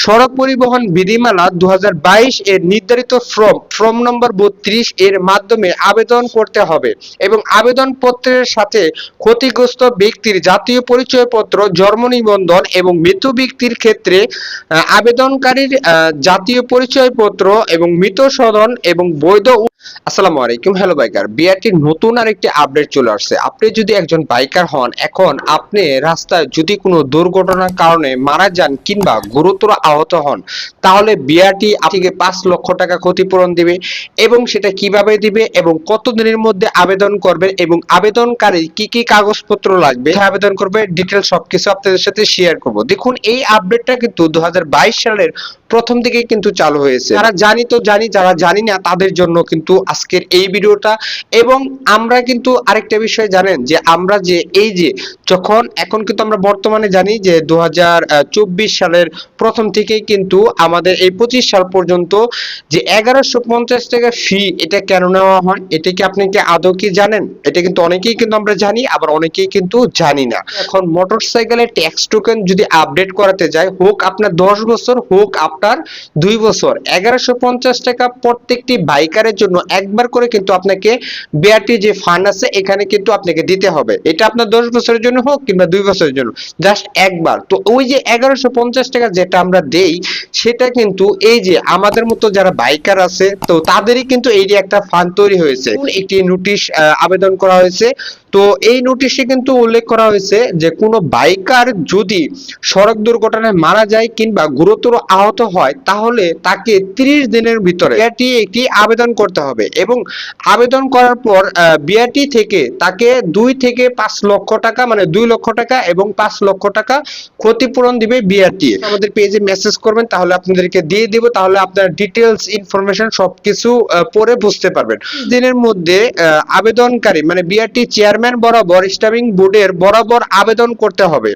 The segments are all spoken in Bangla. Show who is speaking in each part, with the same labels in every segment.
Speaker 1: সড়ক পরিবহন বিধিমালা দু হাজার বাইশ এর নির্ধারিত ফর্ম ফর্ম নম্বর বত্রিশ এর মাধ্যমে আবেদন করতে হবে এবং আবেদন পত্রের সাথে ক্ষতিগ্রস্ত ব্যক্তির জাতীয় পরিচয়পত্র, জন্ম নিবন্ধন এবং মৃত ব্যক্তির ক্ষেত্রে আবেদনকারীর জাতীয় পরিচয়পত্র এবং মৃত সদন এবং বৈধ আসসালামু আলাইকুম হ্যালো বাইকার বিআরটির নতুন আরেকটি আপডেট চলে আসছে। আপনি যদি একজন বাইকার হন, এখন আপনি রাস্তায় যদি কোনো দুর্ঘটনার কারণে মারা যান কিংবা গুরুতর আহত হন, তাহলে বিআরটি আপনাকে পাঁচ লক্ষ টাকা ক্ষতিপূরণ দিবে এবং সেটা কীভাবে দিবে এবং কত দিনের মধ্যে আবেদন করবেন এবং আবেদনকারী কি কি কাগজপত্র লাগবে আবেদন করবে ডিটেল সবকিছু আপনাদের সাথে শেয়ার করব। দেখুন, এই আপডেটটা কিন্তু দু সালের প্রথম থেকে কিন্তু চালু হয়েছে। যারা জানি তো জানি, যারা জানি না তাদের জন্য কিন্তু আজকের এই ভিডিওটা। এবং আমরা কিন্তু আরেকটা বিষয় জানেন যে আমরা যে, এই যে, যখন, এখন কিন্তু আমরা বর্তমানে জানি যে দু হাজার চব্বিশ সালের প্রথম থেকেই কিন্তু আমাদের এই পঁচিশ সাল পর্যন্ত যে এগারোশো পঞ্চাশ টাকা ফি এটা কেন নেওয়া হয়, এটা কি আপনি কি আদৌ কি জানেন? এটা কিন্তু অনেকেই কিন্তু আমরা জানি, আবার অনেকেই কিন্তু জানি না। এখন মোটরসাইকেলের ট্যাক্স টোকেন যদি আপডেট করাতে যায়, হোক আপনার দশ বছর, হোক আপনার দুই বছর, এগারোশো পঞ্চাশ টাকা প্রত্যেকটি বাইকারের জন্য একবার করে কিন্তু আপনাকে বিআরটি যে ফান্ড আছে, এখানে কিন্তু আপনাকে দিতে হবে। এটা আপনার দশ বছরের জন্য হোক কিংবা দুই বছরের জন্য জাস্ট একবার। তো ওই যে এগারোশো পঞ্চাশ টাকা যেটা আমরা দেই সেটা কিন্তু এই যে আমাদের মতো যারা বাইকার আছে তো তাদেরই কিন্তু এই যে একটা ফান্ড তৈরি হয়েছে। একটি নোটিশ আবেদন করা হয়েছে। তো এই নোটিশে কিন্তু উল্লেখ করা হয়েছে যে কোনো বাইকার যদি সড়ক দুর্ঘটনায় মারা যায় কিংবা গুরুতর আহত হয় তাহলে তাকে 30 দিনের ভিতরে বিআরটি একটি আবেদন করতে হবে এবং আবেদন করার পর বিআরটি থেকে তাকে দুই থেকে পাঁচ লক্ষ টাকা মানে দুই লক্ষ টাকা এবং পাঁচ লক্ষ টাকা ক্ষতিপূরণ দিবে বিআরটি আমাদের পেজে মেসেজ করবেন তাহলে আপনাদেরকে দিয়ে দিব, তাহলে আপনার ডিটেলস ইনফরমেশন সবকিছু পড়ে বুঝতে পারবেন। দিনের মধ্যে আবেদনকারী মানে বিআরটি চেয়ারম্যান বরাবর স্টাবিং বোর্ডের বরাবর আবেদন করতে হবে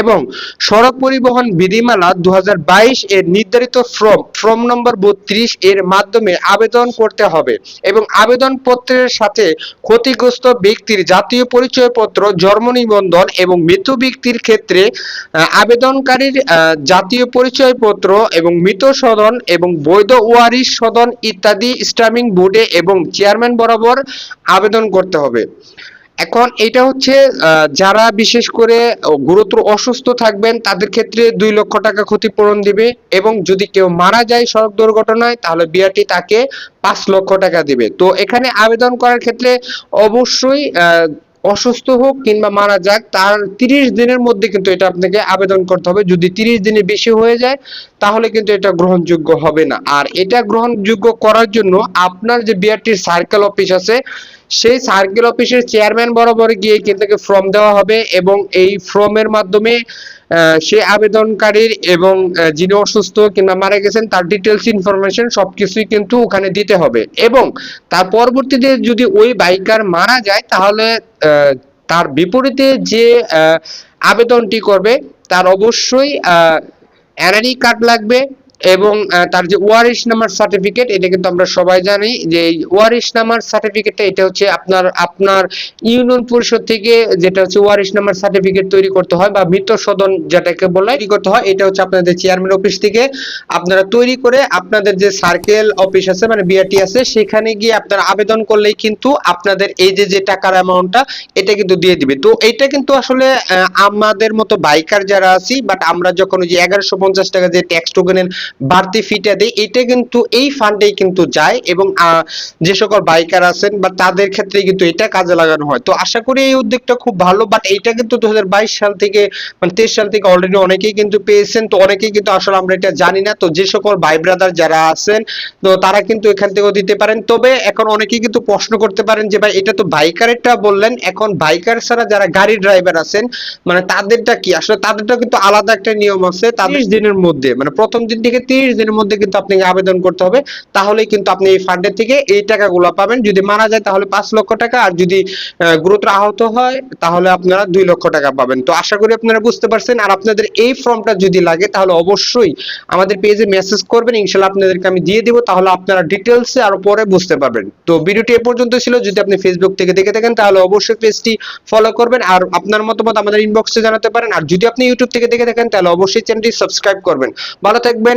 Speaker 1: এবং সড়ক পরিবহন বিধিমালা দু হাজার বাইশ এর নির্ধারিত ফর্ম ফর্ম নম্বর বত্রিশ এর মাধ্যমে আবেদন করতে হবে এবং আবেদন পত্রের সাথে ক্ষতিগ্রস্ত ব্যক্তির জাতীয় পরিচয়পত্র, জন্ম নিবন্ধন এবং মৃত ব্যক্তির ক্ষেত্রে আবেদনকারীর জাতীয় পরিচয়পত্র এবং মৃত সদন এবং বৈধ ওয়ারিশ সদন ইত্যাদি স্টামিং বোর্ডে এবং চেয়ারম্যান বরাবর আবেদন করতে হবে। এখন এটা হচ্ছে যারা বিশেষ করে গুরুতর অসুস্থ থাকবেন, তাদের ক্ষেত্রে দুই লক্ষ টাকা ক্ষতিপূরণ দিবে এবং যদি কেউ মারা যায় সড়ক দুর্ঘটনায়, তাহলে বিআরটি তাকে পাঁচ লক্ষ টাকা দিবে। তো এখানে আবেদন করার ক্ষেত্রে অবশ্যই অসুস্থ হোক কিংবা মারা যাক, তার তিরিশ দিনের মধ্যে কিন্তু এটা আপনাকে আবেদন করতে হবে। যদি তিরিশ দিনের বেশি হয়ে যায়, তাহলে কিন্তু এটা গ্রহণযোগ্য হবে না। আর এটা গ্রহণযোগ্য করার জন্য আপনার যে বিআরটির সার্কেল অফিস আছে সেই সার্কেল অফিসের চেয়ারম্যান বরাবর গিয়ে কিন্তু ফর্ম দেওয়া হবে এবং এই ফর্মের মাধ্যমে সে আবেদনকারীর এবং যিনি অসুস্থ কিংবা মারা গেছেন, তার ডিটেলস ইনফরমেশন সব কিছুই কিন্তু ওখানে দিতে হবে। এবং তার পরবর্তীতে যদি ওই বাইকার মারা যায়, তাহলে তার বিপরীতে যে আবেদনটি করবে, তার অবশ্যই এনআরই কার্ড লাগবে। এবং তার যে ওয়ারিশ নামার সার্টিফিকেট এটা কিন্তু আমরা সবাই জানি যে ওয়ারিশ নাম্বার সার্টিফিকেটটা এটা হচ্ছে আপনার আপনার ইউনিয়ন পরিষদ থেকে যেটা হচ্ছে ওয়ারিশ নাম্বার সার্টিফিকেট তৈরি করতে হয় বা মৃত সদন যেটাকে বলে, তৈরি করতে হয়, এটা হচ্ছে আপনাদের চেয়ারম্যান অফিস থেকে আপনারা তৈরি করে আপনাদের যে সার্কেল অফিস আছে মানে বিআরটি আছে, সেখানে গিয়ে আপনারা আবেদন করলেই কিন্তু আপনাদের এই যে যে টাকার অ্যামাউন্টটা এটা কিন্তু দিয়ে দিবে। তো এটা কিন্তু আসলে আমাদের মতো বাইকার যারা আছি বাট আমরা যখন ওই যে এগারোশো পঞ্চাশ টাকা যে ট্যাক্স টোকেনের বাড়তি ফিটা দেয় এটা কিন্তু এই ফান্ডেই কিন্তু যায় এবং যে সকল বাইকার আছেন বা তাদের ক্ষেত্রে কিন্তু এটা কাজে লাগানো হয়। তো আশা করি এই উদ্যোগটা খুব ভালো বাট এইটা কিন্তু দু সাল থেকে মানে তেইশ সাল থেকে অলরেডি অনেকেই কিন্তু পেয়েছেন তো অনেকেই কিন্তু আসলে আমরা এটা জানি না। তো যে সকল ভাই ব্রাদার যারা আছেন তো তারা কিন্তু এখান থেকেও দিতে পারেন। তবে এখন অনেকেই কিন্তু প্রশ্ন করতে পারেন যে ভাই এটা তো বাইকারেরটা বললেন এখন বাইকার ছাড়া যারা গাড়ি ড্রাইভার আছেন মানে তাদেরটা কি? আসলে তাদেরটা কিন্তু আলাদা একটা নিয়ম আছে তাদের দিনের মধ্যে মানে প্রথম দিন থেকে তিরিশ দিনের মধ্যে কিন্তু আপনাকে আবেদন করতে হবে। তাহলেই কিন্তু আপনি এই ফান্ডের থেকে এই টাকাগুলো পাবেন। যদি মারা যায় তাহলে পাঁচ লক্ষ টাকা, আর যদি গুরুতর আহত হয় তাহলে আপনারা দুই লক্ষ টাকা পাবেন। তো আশা করি আপনারা বুঝতে পারছেন। আর আপনাদের এই ফর্মটা যদি লাগে তাহলে অবশ্যই আমাদের পেজে মেসেজ করবেন। ইনশাল্লাহ আপনাদেরকে আমি দিয়ে দিব, তাহলে আপনারা ডিটেলসে আরও পরে বুঝতে পারবেন। তো ভিডিওটি এ পর্যন্ত ছিল। যদি আপনি ফেসবুক থেকে দেখে থাকেন তাহলে অবশ্যই পেজটি ফলো করবেন। আর আপনার মতামত আমাদের ইনবক্সে জানাতে পারেন। আর যদি আপনি ইউটিউব থেকে দেখে থাকেন তাহলে অবশ্যই চ্যানেলটি সাবস্ক্রাইব করবেন। ভালো থাকবেন